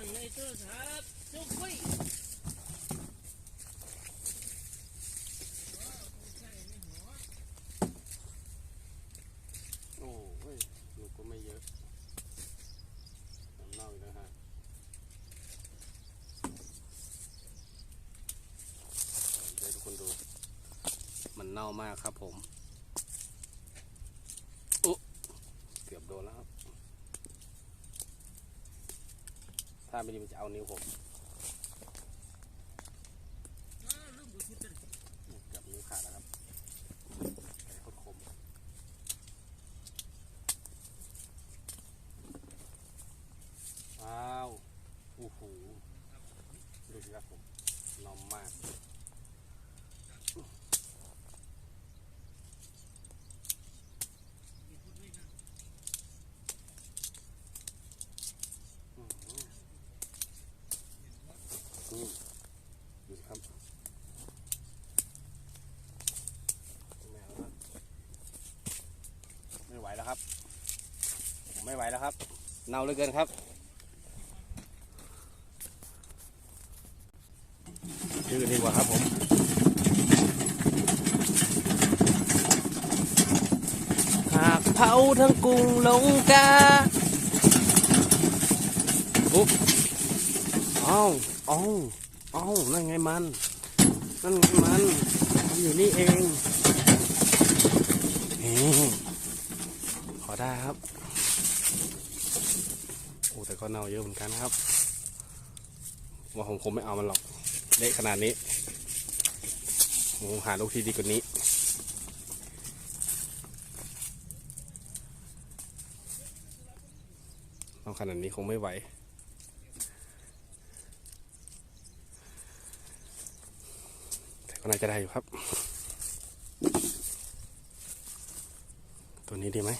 ตั้งในโทรศัพท์จุ๊บไว้โอ้เฮ้ยลูกก็ไม่เยอะน้ำเน่าอีกแล้วฮะเดี๋ยวทุกคนดู มันเน่ามากครับผมอุ๊เกือบโดนแล้วครับ ถ้าไม่ดีมันจะเอานิ้วผมเกือบนิ้วขาดแล้วครับต่โคตรคมว้าวโอ้โหดูสิครับผมนอมมาก อื้อหือนี่ดูสิครับไม่เอาละไม่ไห วแล้วครับผมไม่ไหวแล้วครับ เน่าเหลือเกินครับยืนดีกว่าครับผมหากเผาทั้งกรุงลงกาปุ๊บเอ้าเอ้าเอ้านั่นไงมัน นั่นไงมันมันอยู่นี่เองนี่ขอ ได้ครับ โอ้แต่ก็เน่าเยอะเหมือนกันครับ ว่าผมคงไม่เอามันหรอก เละขนาดนี้ผมหาลูกที่ดีกว่านี้เอาขนาดนี้คงไม่ไหวแต่ก็น่าจะได้อยู่ครับ ตัวนี้ดีไหม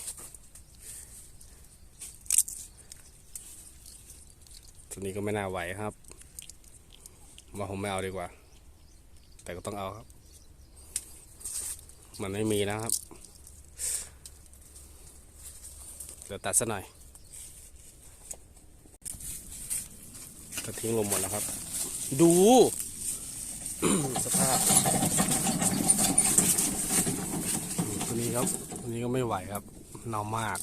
ตัวนี้ก็ไม่น่าไหวครับว่าผมไม่เอาดีกว่า แต่ก็ต้องเอาครับ มันไม่มีแล้วครับเดี๋ยวตัดซะหน่อยก็ทิ้งลมหมดแล้วครับ ดู สภาพตัวนี้ครับตัวนี้ก็ไม่ไหวครับเนามาก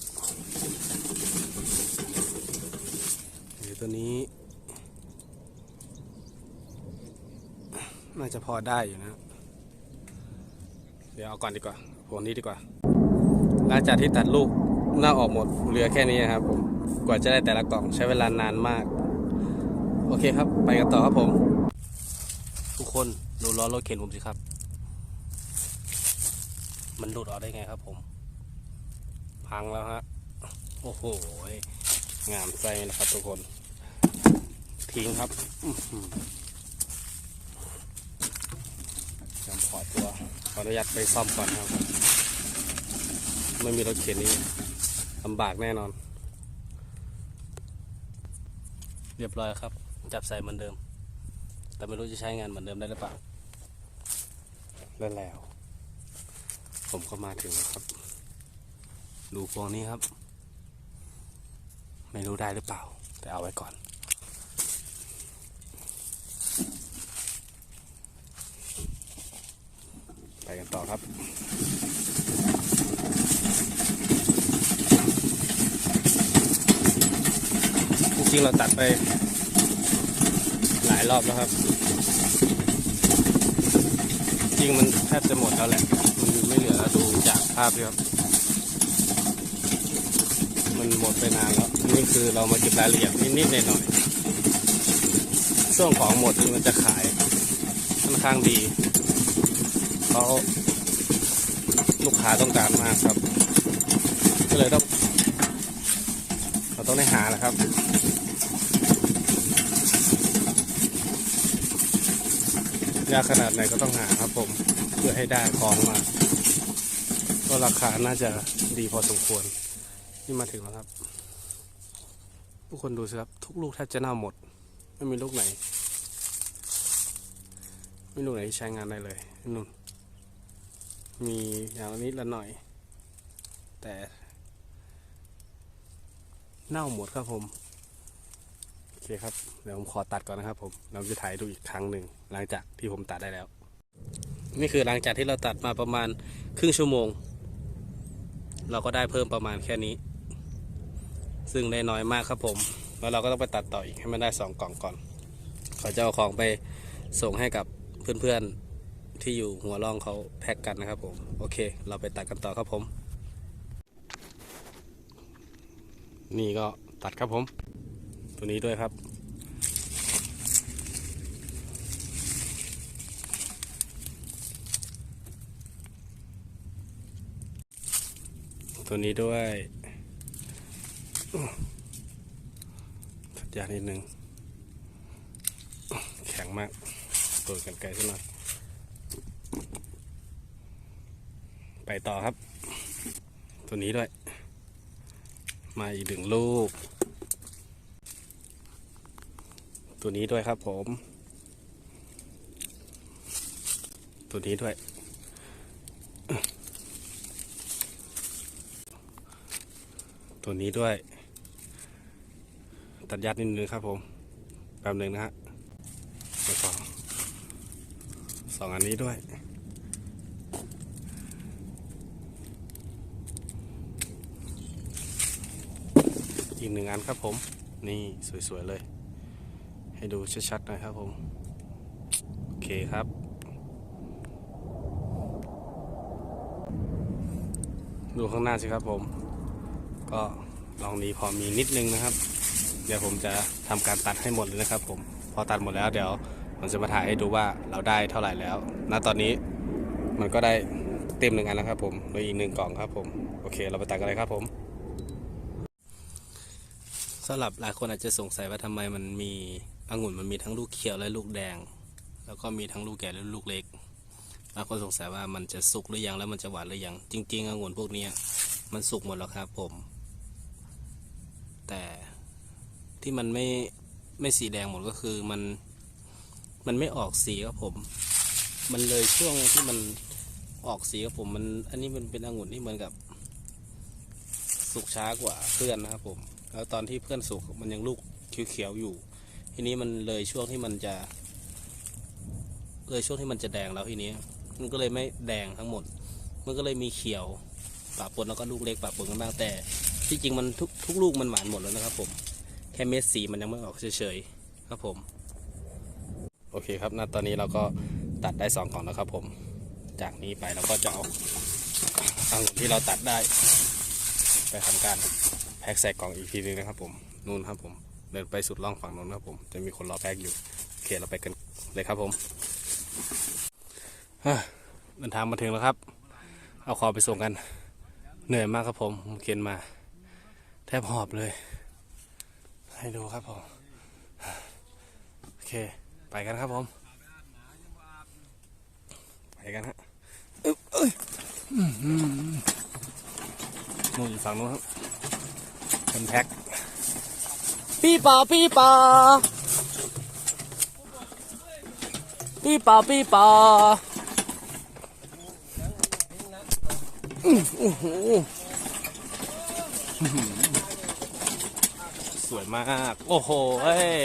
เดี๋ยว ตัวนี้ น่าจะพอได้อยู่นะ เดี๋ยวเอาก่อนดีกว่าพวกนี้ดีกว่า หลังจากที่ตัดลูกหน้าออกหมดเหลือแค่นี้ครับผม กว่าจะได้แต่ละกล่องใช้เวลานานมาก โอเคครับ ไปกันต่อครับผม ทุกคนดูล้อรถเข็นผมสิครับ มันหลุดออกได้ไงครับผม พังแล้วฮะ โอ้โห งามใจนะครับทุกคน ทิ้งครับอื้อหือจำขอตัวขออนุญาตไปซ่อมก่อนครับ ไม่มีรถเข็นนี้ลำบากแน่นอน เรียบร้อยครับ จับใส่เหมือนเดิม แต่ไม่รู้จะใช้งานเหมือนเดิมได้หรือเปล่าแล้วแล้ว ผมก็มาถึงแล้วครับดูพวงนี้ครับ ไม่รู้ได้หรือเปล่า แต่เอาไว้ก่อน ไป กันต่อครับจริงๆเราตัดไปหลายรอบแล้วครับ จริงมันแทบจะหมดแล้วแหละ มันไม่เหลือดูจากภาพเลยครับ มันหมดไปนานแล้ว นี่คือเรามาเก็บรายละเอียดนิดๆหน่อยๆช่วงของหมดมันจะขายค่อนข้างดี เพราลูกค้าต้องการมากครับ ก็เลยต้อง เราต้องได้หาแหละครับยากขนาดไหนก็ต้องหาครับผม เพื่อให้ได้ของมา ก็ราคาน่าจะดีพอสมควร นี่มาถึงแล้วครับ ทุกคนดูสิครับ ทุกลูกแทบจะเน่าหมด ไม่มีลูกไหน ไม่มีลูกไหนใช้งานได้เลยนู่น มีอย่างนิดละหน่อย แต่ เน่าหมดครับผมโอเคครับเดี๋ยวผมขอตัดก่อนนะครับผมเราจะถ่ายดูอีกครั้งหนึ่งหลังจากที่ผมตัดได้แล้ว นี่คือหลังจากที่เราตัดมาประมาณครึ่งชั่วโมง เราก็ได้เพิ่มประมาณแค่นี้ ซึ่งได้น้อยมากครับผม แล้วเราก็ต้องไปตัดต่ออีกให้มันได้สองกล่องก่อนขาจะเอาของไปส่งให้กับเพื่อนๆ ที่อยู่หัวร่องเขาแพ็กกันนะครับผม โอเค เราไปตัดกันต่อครับผม นี่ก็ตัดครับผม ตัวนี้ด้วยครับตัวนี้ด้วยทัดยานิดนึง แข็งมากเปิดกันไกลขึ้นหน่อย ไปต่อครับ ตัวนี้ด้วย มาอีกหนึ่งลูก ตัวนี้ด้วยครับผม ตัวนี้ด้วย ตัวนี้ด้วย ตัดยัดนิดนึงครับผมแป๊บหนึ่งนะฮะแล้วก็สองอันนี้ด้วย อีกหนึ่งอันครับผม นี่สวยๆเลย ให้ดูชัดๆหน่อยครับผม โอเคครับ ดูข้างหน้าสิครับผม ก็ลองนี้พอมีนิดนึงนะครับ เดี๋ยวผมจะทำการตัดให้หมดเลยนะครับผม พอตัดหมดแล้วเดี๋ยวผมจะมาถ่ายให้ดูว่าเราได้เท่าไหร่แล้ว ณ ตอนนี้มันก็ได้เต็มหนึ่งอันแล้วครับผมโดยอีกหนึ่งกล่องครับผม โอเค เราไปตัดกันเลยครับผม สำหรับหลายคนอาจจะสงสัยว่าทำไมมันมีองุ่นมันมีทั้งลูกเขียวและลูกแดง แล้วก็มีทั้งลูกแก่และลูกเล็กบางคนสงสัยว่ามันจะสุกหรือยังแล้วมันจะหวานหรือยังจริงๆองุ่นพวกนี้มันสุกหมดแล้วครับผม แต่ที่มันไม่ไม่สีแดงหมดก็คือมันมันไม่ออกสีครับผม มันเลยช่วงที่มันออกสีครับผมมันอันนี้มันเป็นองุ่นที่เหมือนกับ สุกช้ากว่าเพื่อนนะครับผม แล้วตอนที่เพื่อนสุกมันยังลูกเขียวๆอยู่ ทีนี้มันเลยช่วงที่มันจะ เลยช่วงที่มันจะแดงแล้วทีนี้ มันก็เลยไม่แดงทั้งหมด มันก็เลยมีเขียวปะปนแล้วก็ลูกเล็กปะปนกันบ้างแต่ ที่จริงมันทุกทุกลูกมันหวานหมดแล้วนะครับ ผมแค่เม็ดสีมันยังไม่ออกเฉยๆครับผม โอเคครับณตอนนี้เราก็ตัดได้สองกล่องแล้วครับผม จากนี้ไปเราก็จะเอาองุ่นที่เราตัดได้ ไปทำการ พ็คใส่กล่องอีกทีนึงนะครับผมนู่นครับผมเดินไปสุดล่องฝั่งนู้นครับผมจะมีคนรอแพ็คอยู่โอเคเราไปกันเลยครับผมเดินทางมาถึงแล้วครับ เอาขอไปส่งกัน เหนื่อยมากครับผมผมเขียนมา แทบหอบเลย ให้ดูครับผมโอเค ไปกันครับผม ไปกันฮะเอ้ยอื้อหือนู่นอยู่ฝั่งนู้นครับ เป็นแพ็คปีป่าปีป่าปีป่าปีป่าอื้อโอ้โหสวยมาก โอ้โหเอ้ย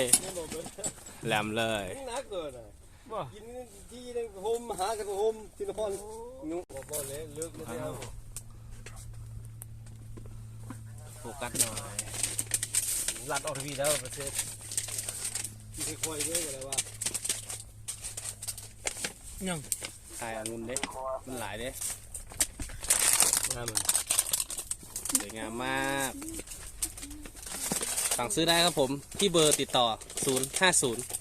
แหลมเลยนักเกินอะกินที่นั่นโฮมหากันโฮมที่นครนุ๊กบอกเลยเลิกเลยเอา โฟกัสหน่อยลัดออกทีวีแล้วประเทศที่ไปคอยด้วยกันแล้วว่ายังถ่ายองุ่นเด้มันหลายเด้งานมันสวยงามมาก สั่งซื้อได้ครับผม ที่เบอร์ติดต่อ 050